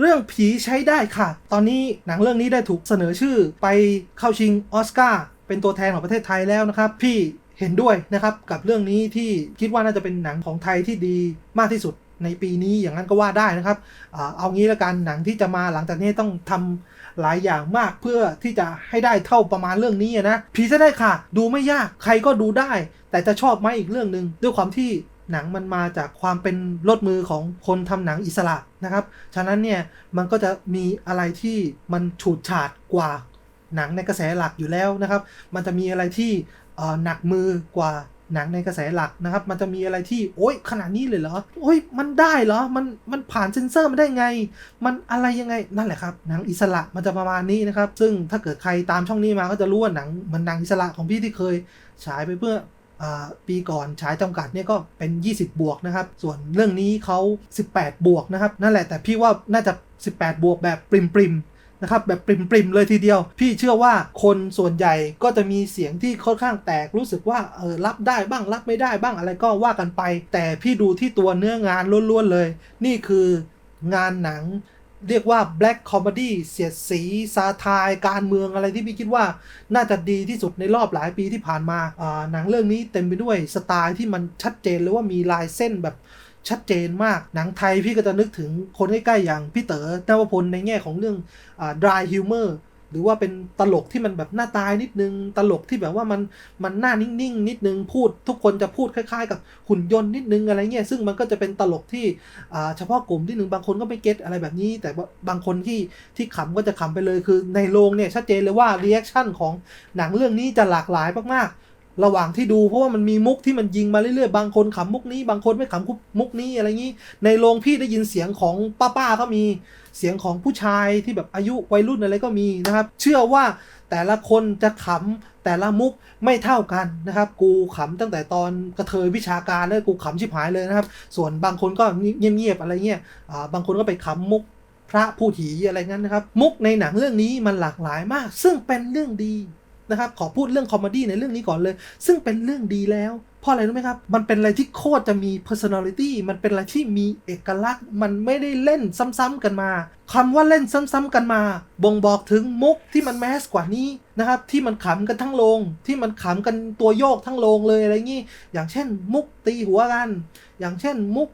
เรื่องผีใช้ได้ค่ะ ตอนนี้หนังเรื่องนี้ได้ถูกเสนอชื่อไปเข้าชิงออสการ์เป็นตัวแทนของประเทศไทยแล้วนะครับ พี่เห็นด้วยนะครับกับเรื่องนี้ที่คิดว่าน่าจะเป็นหนังของไทยที่ดีมากที่สุดในปีนี้อย่างนั้นก็ว่าได้นะครับเอางี้ละกันหนังที่จะมาหลังจากนี้ต้องทำหลายอย่างมากเพื่อที่จะให้ได้เท่าประมาณเรื่องนี้นะผีใช้ได้ค่ะ ดูไม่ยากใครก็ดูได้ แต่จะชอบไหมอีกเรื่องหนึ่งด้วยความที่ หนังมันมาจากความเป็นรถมือของคนทำหนังอิสระนะครับ ฉะนั้นเนี่ยมันก็จะมีอะไรที่มันฉูดฉาดกว่าหนังในกระแสหลักอยู่แล้วนะครับ มันจะมีอะไรที่หนักมือกว่าหนังในกระแสหลักนะครับ มันจะมีอะไรที่ โอ๊ยขนาดนี้เลยเหรอ โอ๊ยมันได้เหรอ มันมันผ่านเซ็นเซอร์มาได้ไง มันอะไรยังไงนั่นแหละครับ หนังอิสระมันจะประมาณนี้นะครับ ซึ่งถ้าเกิดใครตามช่องนี้มาก็จะรู้ว่าหนังมันหนังอิสระของพี่ที่เคยฉายไปเพื่อ ปีก่อนฉายจำกัดเนี่ยก็เป็น 20 บวกนะครับ ส่วนเรื่องนี้เขา 18 บวกนะครับ นั่นแหละแต่พี่ว่าน่าจะ 18 บวกแบบปริมปริมนะครับแบบปริมปริมๆเลยทีเดียว พี่เชื่อว่าคนส่วนใหญ่ก็จะมีเสียงที่ค่อนข้างแตกรู้สึกว่าเออรับได้บ้างรับไม่ได้บ้างอะไรก็ว่ากันไป แต่พี่ดูที่ตัวเนื้องานล้วนๆเลย นี่คืองานหนัง เรียกว่าแบล็กคอมเมดี้เสียดสีซาทายการเมืองอะไรที่พี่คิดว่า น่าจะดีที่สุดในรอบหลายปีที่ผ่านมาหนังเรื่องนี้เต็มไปด้วยสไตล์ที่มันชัดเจนเลยว่ามีลายเส้นแบบชัดเจนมาก หนังไทยพี่ก็จะนึกถึงคนใกล้ๆอย่างพี่เต๋อนวพลในแง่ของเรื่องอ่า dry humor หรือว่าเป็นตลกที่มันแบบหน้าตายนิดนึง ตลกที่แบบว่ามันมันหน้านิ่งๆนิดนึง พูดทุกคนจะพูดคล้ายๆ กับหุ่นยนต์นิดนึงอะไรเงี้ยซึ่งมันก็จะเป็นตลกที่เฉพาะกลุ่มที่หนึ่งบางคนก็ไม่เก็ตอะไรแบบนี้ แต่บางคนที่ที่ขำก็จะขำไปเลยคือในโรงเนี่ยชัดเจนเลยว่ารีแอคชั่นของหนังเรื่องนี้จะหลากหลายมากๆ ระหว่างที่ดูเพราะว่ามันมีมุกที่มันยิงมาเรื่อยๆบางคนขำมุกนี้ บางคนไม่ขำมุกนี้อะไรงนี้ ในโรงพี่ได้ยินเสียงของป้าๆก็มี เสียงของผู้ชายที่แบบอายุวัยรุ่นอะไรก็มีนะครับ เชื่อว่าแต่ละคนจะขำแต่ละมุกไม่เท่ากันนะครับ กูขำตั้งแต่ตอนกระเทยวิชาการแล้วกูขำชิบหายเลยนะครับ ส่วนบางคนก็เงียบๆอะไรเงี้ยอ่าบางคนก็ไปขำมุกพระผู้ถีอะไรงั้นนะครับ มุกในหนังเรื่องนี้มันหลากหลายมาก ซึ่งเป็นเรื่องดีนะครับ ขอพูดเรื่องคอมเมดี้ในเรื่องนี้ก่อนเลย ซึ่งเป็นเรื่องดีแล้ว เพราะอะไรรู้ไหมครับ มันเป็นอะไรที่โคตรจะมี personality มันเป็นอะไรที่มีเอกลักษณ์ มันไม่ได้เล่นซ้ำๆกันมาคำว่าเล่นซ้ำๆกันมา บ่งบอกถึงมุกที่มันแมสกว่านี้นะครับ ที่มันขำกันทั้งโรงที่มันขำกันตัวโยกทั้งโรงเลยอะไรงี้ อย่างเช่น มุกตีหัวกัน อย่างเช่นมุก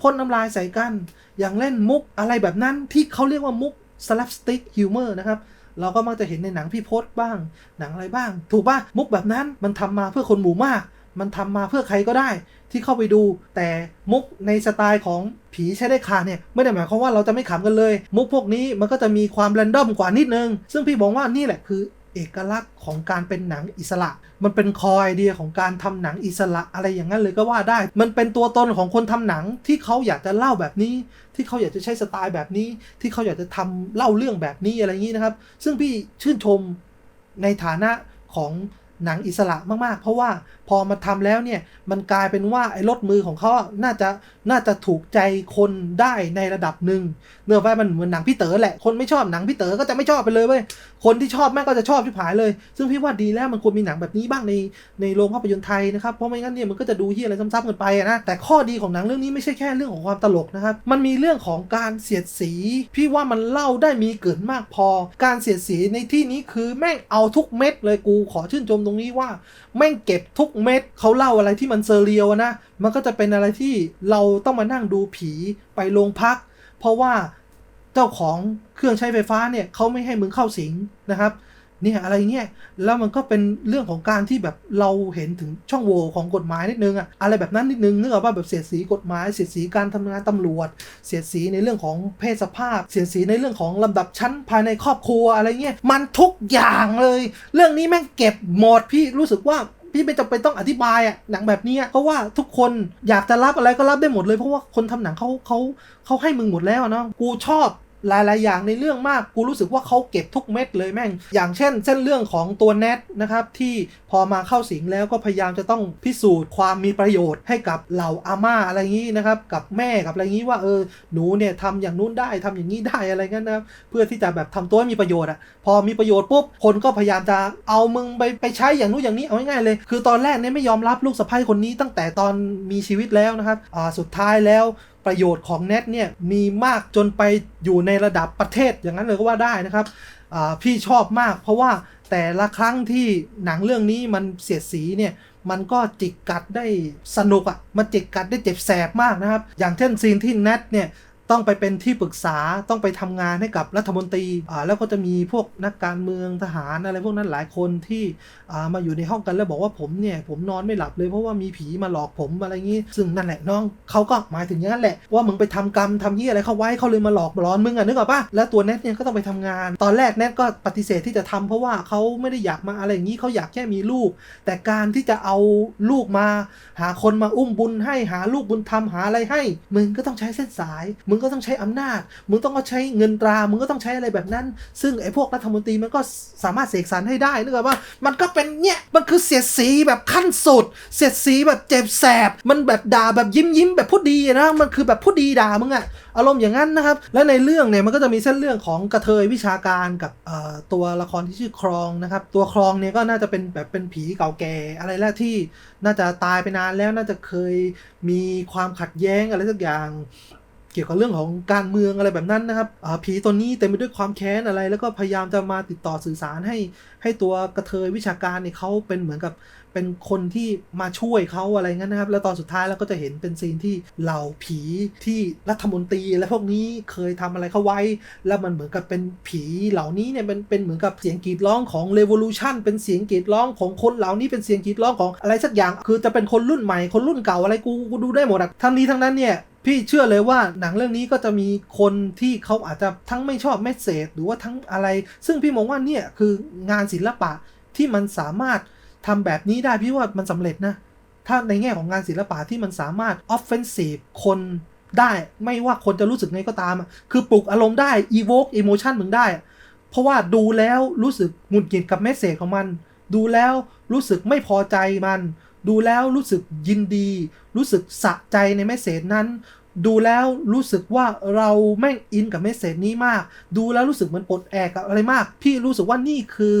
พ่นน้ำลายใส่กัน อย่างเล่นมุกอะไรแบบนั้นที่เขาเรียกว่ามุก slapstick humor นะครับเราก็มักจะเห็นในหนังพี่พศบ้าง หนังอะไรบ้าง ถูกป่ะ มุกแบบนั้นมันทำมาเพื่อคนหมู่มาก มันทำมาเพื่อใครก็ได้ที่เข้าไปดู แต่มุกในสไตล์ของผีใช้ได้คาเนี่ยไม่ได้หมายความว่าเราจะไม่ขำกันเลย มุกพวกนี้มันก็จะมีความแรนดอมกว่านิดนึง ซึ่งพี่บอกว่านี่แหละคือเอกลักษณ์ของการเป็นหนังอิสระ มันเป็นคอไอเดียของการทำหนังอิสระอะไรอย่างนั้นเลยก็ว่าได้ มันเป็นตัวตนของคนทำหนังที่เขาอยากจะเล่าแบบนี้ ที่เขาอยากจะใช้สไตล์แบบนี้ ที่เขาอยากจะทำเล่าเรื่องแบบนี้อะไรอย่างนี้นะครับ ซึ่งพี่ชื่นชมในฐานะของ หนังอิสระมากๆ เพราะว่าพอมาทำแล้วเนี่ย มันกลายเป็นว่าไอ้รถมือของเขาน่าจะน่าจะถูกใจคนได้ในระดับหนึ่งเนื่องจากมันเหมือนหนังพี่เต๋อแหละ คนไม่ชอบหนังพี่เต๋อก็จะไม่ชอบไปเลยเว้ย คนที่ชอบแม่ก็จะชอบชิบหายเลย ซึ่งพี่ว่าดีแล้วมันควรมีหนังแบบนี้บ้างในในโรงภาพยนตร์ไทยนะครับ เพราะไม่งั้นเนี่ยมันก็จะดูที่อะไรซ้ำๆกันไปนะ แต่ข้อดีของหนังเรื่องนี้ไม่ใช่แค่เรื่องของความตลกนะครับ มันมีเรื่องของการเสียดสี พี่ว่ามันเล่าได้มีเกินมากพอ การเสียดสีในที่นี้คือแม่งเอาทุกเม็ดเลยกูขอชื่นชมตรงนี้ว่า แม่งเก็บทุกเม็ดเขาเล่าอะไรที่มันเซอร์เรียลนะ มันก็จะเป็นอะไรที่เราต้องมานั่งดูผีไปโรงพัก เพราะว่าเจ้าของเครื่องใช้ไฟฟ้าเนี่ยเขาไม่ให้มึงเข้าสิงนะครับ เนี่ยอะไรเงี้ยแล้วมันก็เป็นเรื่องของการที่แบบเราเห็นถึงช่องโหว่ของกฎหมายนิดนึงอะอะไรแบบนั้นนิดนึงนึกออกว่าแบบเสียดสีกฎหมาย เสียดสีการทำงานตำรวจ เสียดสีในเรื่องของเพศสภาพ เสียดสีในเรื่องของลำดับชั้นภายในครอบครัวอะไรเงี้ยมันทุกอย่างเลย เรื่องนี้แม่งเก็บหมดพี่รู้สึกว่าพี่ไม่จำเป็นต้องอธิบายอะหนังแบบนี้เพราะว่าทุกคนอยากจะรับอะไรก็รับได้หมดเลยเพราะว่าคนทำหนังเขาเขาเขาให้มึงหมดแล้วเนาะกูชอบ หลายๆ อย่างในเรื่องมาก กูรู้สึกว่าเขาเก็บทุกเม็ดเลยแม่ง อย่างเช่น เส้นเรื่องของตัวแนทนะครับ ที่พอมาเข้าสิงแล้วก็พยายามจะต้องพิสูจน์ความมีประโยชน์ให้กับเหล่าอาม่าอะไรอย่างนี้นะครับ กับแม่กับอะไรอย่างนี้ว่าเออหนูเนี่ยทำอย่างนู้นได้ทำอย่างนี้ได้อะไรเงี้ยนะครับ เพื่อที่จะแบบทำตัวให้มีประโยชน์อะพอมีประโยชน์ปุ๊บคนก็พยายามจะเอามึงไปไปใช้อย่างนู้นอย่างนี้เอาง่ายๆเลย คือตอนแรกเนี่ยไม่ยอมรับลูกสะใภ้คนนี้ตั้งแต่ตอนมีชีวิตแล้วนะครับอ่าสุดท้ายแล้วประโยชน์ของเน็ตเนี่ยมีมากจนไปอยู่ในระดับประเทศอย่างนั้นเลยก็ว่าได้นะครับพี่ชอบมากเพราะว่าแต่ละครั้งที่หนังเรื่องนี้มันเสียดสีเนี่ยมันก็จิกกัดได้สนุกอะ่ะมันจิกกัดได้เจ็บแสบมากนะครับ อย่างเช่นซีนที่เนทเนี่ย ต้องไปเป็นที่ปรึกษาต้องไปทำงานให้กับรัฐมนตรีอ่าแล้วก็จะมีพวกนักการเมืองทหารอะไรพวกนั้นหลายคนที่อ่ามาอยู่ในห้องกันแล้วบอกว่าผมเนี่ยผมนอนไม่หลับเลยเพราะว่ามีผีมาหลอกผมอะไรงี้ซึ่งนั่นแหละน้องเขาก็หมายถึงอย่างนั้นแหละว่ามึงไปทำกรรมทำยี่อะไรเขาไว้เขาเลยมาหลอกมาหลอนมึงอะนึกออกปะแล้วตัวแนทเนี่ยก็ต้องไปทำงาน ตอนแรกแนทก็ปฏิเสธที่จะทำเพราะว่าเขาไม่ได้อยากมาอะไรอย่างนี้เขาอยากแค่มีลูก แต่การที่จะเอาลูกมา หาคนมาอุ้มบุญให้หาลูกบุญธรรมหาอะไรให้ มึงก็ต้องใช้เส้นสายมึงงก็ต้องใช้อำนาจ มึงต้องก็ใช้เงินตรา มึงก็ต้องใช้อะไรแบบนั้น ซึ่งไอ้พวกรัฐมนตรีมันก็สามารถเสกสรรให้ได้นึกออกว่า มันก็เป็นเนี่ย มันคือเสียดสีแบบขั้นสุด เสียดสีแบบเจ็บแสบ มันแบบด่าแบบยิ้มยิ้มแบบพูดดีนะ มันคือแบบพูดดีด่ามึงอะอารมณ์อย่างนั้นนะครับ และในเรื่องเนี่ยมันก็จะมีเส้นเรื่องของกระเทยวิชาการกับตัวละครที่ชื่อครองนะครับ ตัวครองเนี่ยก็น่าจะเป็นแบบเป็นผีเก่าแก่อะไรแหละที่น่าจะตายไปนานแล้วน่าจะเคยมีความขัดแย้งอะไรสักอย่าง กี่ยวกับเรื่องของการเมืองอะไรแบบนั้นนะครับผีตัวนี้เต็มไปด้วยความแค้นอะไร แล้วก็พยายามจะมาติดต่อสื่อสารให้ให้ตัวกระเทยวิชาการเนี่ยเขาเป็นเหมือนกับเป็นคนที่มาช่วยเขาอะไรเงี้ยนะครับ แล้วตอนสุดท้ายเราก็จะเห็นเป็นซีนที่เหล่าผีที่รัฐมนตรีและพวกนี้เคยทำอะไรเขาไว้ แล้วมันเหมือนกับเป็นผีเหล่านี้เนี่ยเป็นเป็นเหมือนกับเสียงกรีดร้องของ revolution เป็นเสียงกรีดร้องของคนเหล่านี้เป็นเสียงกรีดร้องของอะไรสักอย่าง คือจะเป็นคนรุ่นใหม่คนรุ่นเก่าอะไรกูกูดูได้หมดอะทั้งนี้ทั้งนั้นเนี่ย พี่เชื่อเลยว่าหนังเรื่องนี้ก็จะมีคนที่เขาอาจจะทั้งไม่ชอบเมสเซจหรือว่าทั้งอะไร ซึ่งพี่มองว่าเนี่ยคืองานศิลปะที่มันสามารถทำแบบนี้ได้พี่ว่ามันสำเร็จนะ ถ้าในแง่ของงานศิลปะที่มันสามารถ offensive คนได้ไม่ว่าคนจะรู้สึกไงก็ตามอะคือปลุกอารมณ์ได้ evoke emotion มึงได้ เพราะว่าดูแล้วรู้สึกหงุดหงิดกับเมสเซจของมัน ดูแล้วรู้สึกไม่พอใจมัน ดูแล้วรู้สึกยินดี รู้สึกสะใจในเมสเซจนั้น ดูแล้วรู้สึกว่าเราแม่งอินกับเมสเซจนี้มาก ดูแล้วรู้สึกเหมันปลดแอกกับอะไรมาก พี่รู้สึกว่านี่คือ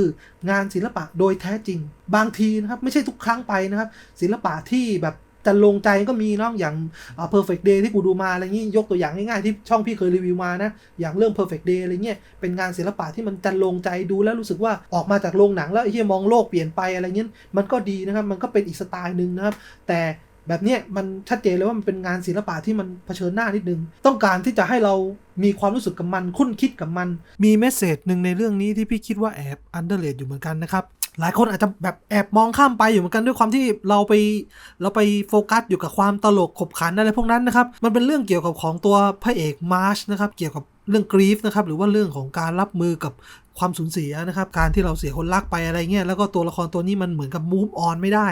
งานศิลปะโดยแท้จริง บางทีนะครับไม่ใช่ทุกครั้งไปนะครับ ศิลปะที่แบบจะลงใจก็มีเนาะอย่างอ่า perfect day ที่กูดูมาอะไรงี้ยกตัวอย่างง่ายๆที่ช่องพี่เคยรีวิวมานะ อย่างเรื่อง perfect day อะไรเงี้ยเป็นงานศิลปะที่มันจันลงใจดูแล้วรู้สึกว่าออกมาจากโรงหนังแล้วไอ้เหี้ยมองโลกเปลี่ยนไปอะไรเงี้ยมันก็ดีนะครับ มันก็เป็นอีกสไตล์หนึ่งนะครับ แต่ แบบนี้มันชัดเจนเลยว่ามันเป็นงานศิลปะที่มันเผชิญหน้านิดนึง ต้องการที่จะให้เรามีความรู้สึกกับมัน คุ้นคิดกับมัน มีเมสเซจหนึ่งในเรื่องนี้ที่พี่คิดว่าแอบอันเดอร์เลดอยู่เหมือนกันนะครับ หลายคนอาจจะแบบแอบมองข้ามไปอยู่เหมือนกันด้วยความที่เราไปเราไปโฟกัสอยู่กับความตลกขบขันอะไรพวกนั้นนะครับ มันเป็นเรื่องเกี่ยวกับของตัวพระเอกมาร์ชนะครับ เกี่ยวกับเรื่องกรีฟนะครับหรือว่าเรื่องของการรับมือกับ ความสูญเสียนะครับ การที่เราเสียคนรักไปอะไรเงี้ยแล้วก็ตัวละครตัวนี้มันเหมือนกับ move on ไม่ได้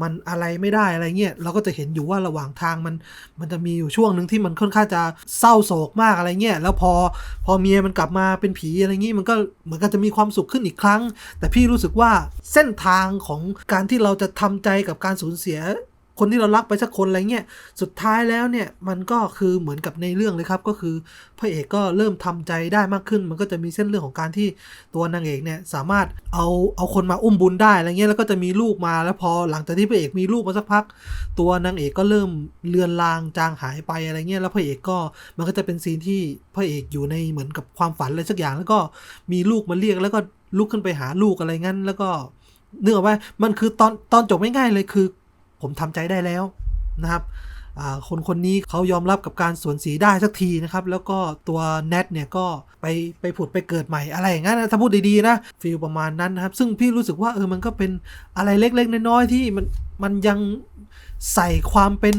มันอะไรไม่ได้อะไรเงี้ยเราก็จะเห็นอยู่ว่าระหว่างทางมันมันจะมีอยู่ช่วงหนึ่งที่มันค่อนข้างจะเศร้าโศกมากอะไรเงี้ยแล้วพอพอเมียมันกลับมาเป็นผีอะไรเงี้ยมันก็เหมือนกันจะมีความสุขขึ้นอีกครั้ง แต่พี่รู้สึกว่าเส้นทางของการที่เราจะทำใจกับการสูญเสีย คนที่เรารักไปสักคนอะไรเงี้ยสุดท้ายแล้วเนี่ยมันก็คือเหมือนกับในเรื่องเลยครับ ก็คือพระเอกก็เริ่มทำใจได้มากขึ้น มันก็จะมีเส้นเรื่องของการที่ตัวนางเอกเนี่ยสามารถเอาเอาคนมาอุ้มบุญได้อะไรเงี้ยแล้วก็จะมีลูกมาแล้วพอหลังจากที่พระเอกมีลูกมาสักพัก ตัวนางเอกก็เริ่มเลือนลางจางหายไปอะไรเงี้ยแล้วพระเอกก็มันก็จะเป็นซีนที่พระเอกอยู่ในเหมือนกับความฝันอะไรสักอย่าง แล้วก็มีลูกมาเรียกแล้วก็ลุกขึ้นไปหาลูกอะไรงั้น แล้วก็เนื่องว่ามันคือตอนตอนจบไม่ง่ายเลยคือ ผมทำใจได้แล้วนะครับคนคนนี้เขายอมรับกับการสวนสีได้สักทีนะครับ แล้วก็ตัวแนทเนี่ยก็ไปไปผุดไปเกิดใหม่อะไรอย่างนั้นนะถ้าพูดดีๆนะฟีลประมาณนั้นนะครับ ซึ่งพี่รู้สึกว่าเออมันก็เป็นอะไรเล็กๆน้อยๆที่มันมันยังใส่ความเป็น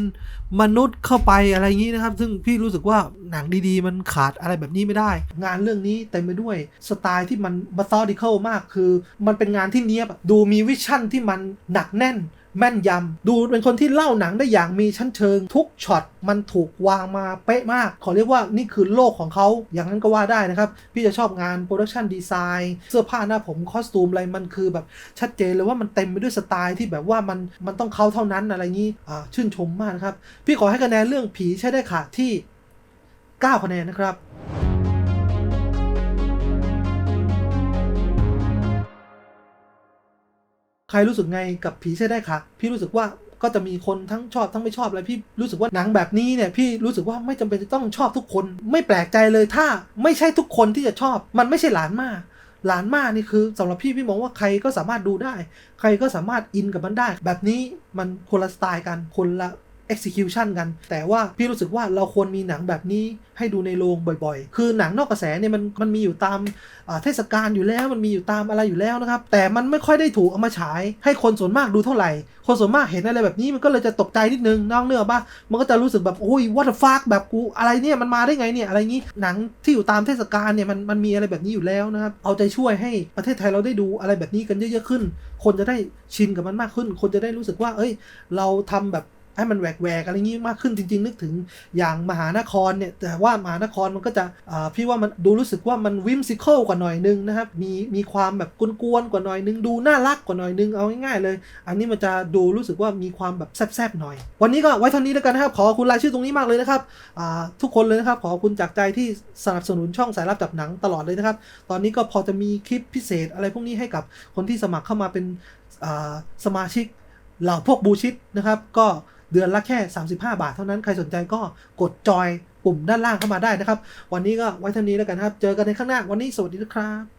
มนุษย์เข้าไปอะไรอย่างนี้นะครับ ซึ่งพี่รู้สึกว่าหนังดีๆ มันขาดอะไรแบบนี้ไม่ได้ งานเรื่องนี้เต็มไปด้วยสไตล์ที่มัน methodical มากคือ มันเป็นงานที่เนี้ยบดูมีวิชั่นที่มันหนักแน่น แม่นยำ ดูเป็นคนที่เล่าหนังได้อย่างมีชั้นเชิง ทุกช็อตมันถูกวางมาเป๊ะมาก ขอเรียกว่านี่คือโลกของเขา อย่างนั้นก็ว่าได้นะครับ พี่จะชอบงานโปรดักชันดีไซน์เสื้อผ้าหน้าผมคอสตูมอะไรมันคือแบบชัดเจนเลยว่ามันเต็มไปด้วยสไตล์ที่แบบว่ามันมันต้องเขาเท่านั้นอะไรงี้อ่าชื่นชมมากนะครับ พี่ขอให้คะแนนเรื่องผีใช้ได้ขาดที่ 9 คะแนนนะครับ ใครรู้สึกไงกับผีใช่ได้ค่ะพี่รู้สึกว่าก็จะมีคนทั้งชอบทั้งไม่ชอบอะไรพี่รู้สึกว่าหนังแบบนี้เนี่ยพี่รู้สึกว่าไม่จำเป็นจะต้องชอบทุกคน ไม่แปลกใจเลยถ้าไม่ใช่ทุกคนที่จะชอบ มันไม่ใช่หลานมาหลานมานี่คือสำหรับพี่พี่มองว่าใครก็สามารถดูได้ ใครก็สามารถอินกับมันได้ แบบนี้มันคนละสไตล์กันคนละ execution กัน แต่ว่าพี่รู้สึกว่าเราควรมีหนังแบบนี้ให้ดูในโรงบ่อยๆ คือหนังนอกกระแสเนี่ยมันมันมีอยู่ตามเทศกาลอยู่แล้วมันมีอยู่ตามอะไรอยู่แล้วนะครับ แต่มันไม่ค่อยได้ถูกเอามาฉาย ให้คนส่วนมากดูเท่าไหร่ คนส่วนมากเห็นอะไรแบบนี้มันก็เลยจะตกใจนิดนึงน้องเนื้อปะมันก็จะรู้สึกแบบโอ้ย what the fuck แบบกูอะไรเนี่ยมันมาได้ไงเนี่ยอะไรงี้หนังที่อยู่ตามเทศกาลเนี่ยมันมันมีอะไรแบบนี้อยู่แล้วนะครับเอาใจช่วยให้ประเทศไทยเราได้ดูอะไรแบบนี้กันเยอะๆขึ้น คนจะได้ชินกับมันมากขึ้น คนจะได้รู้สึกว่า เอ้ย เราทำแบบ ให้มันแหวกๆอะไรงี้มากขึ้นจริง ๆ นึกถึงอย่างมหานครเนี่ยแต่ว่ามหานครมันก็จะพี่ว่ามันดูรู้สึกว่ามันวิมซิคิลกว่าหน่อยนึงนะครับมีมีความแบบกวนๆกว่าหน่อยนึง ดูน่ารักกว่าหน่อยนึงเอาง่ายๆเลย อันนี้มันจะดูรู้สึกว่ามีความแบบแซบๆหน่อย วันนี้ก็ไว้เท่านี้แล้วกันนะครับ ขอบคุณรายชื่อตรงนี้มากเลยนะครับทุกคนเลยนะครับขอบคุณจากใจที่สนับสนุนช่องสายลับจับหนังตลอดเลยนะครับ ตอนนี้ก็พอจะมีคลิปพิเศษอะไรพวกนี้ให้กับคนที่สมัครเข้ามาเป็นสมาชิกเหล่าพวกบูชิดนะครับก็ เดือนละแค่ 35 บาทเท่านั้น ใครสนใจก็กดจอยปุ่มด้านล่างเข้ามาได้นะครับ วันนี้ก็ไว้เท่านี้แล้วกันครับ เจอกันในข้างหน้า วันนี้สวัสดีนะครับ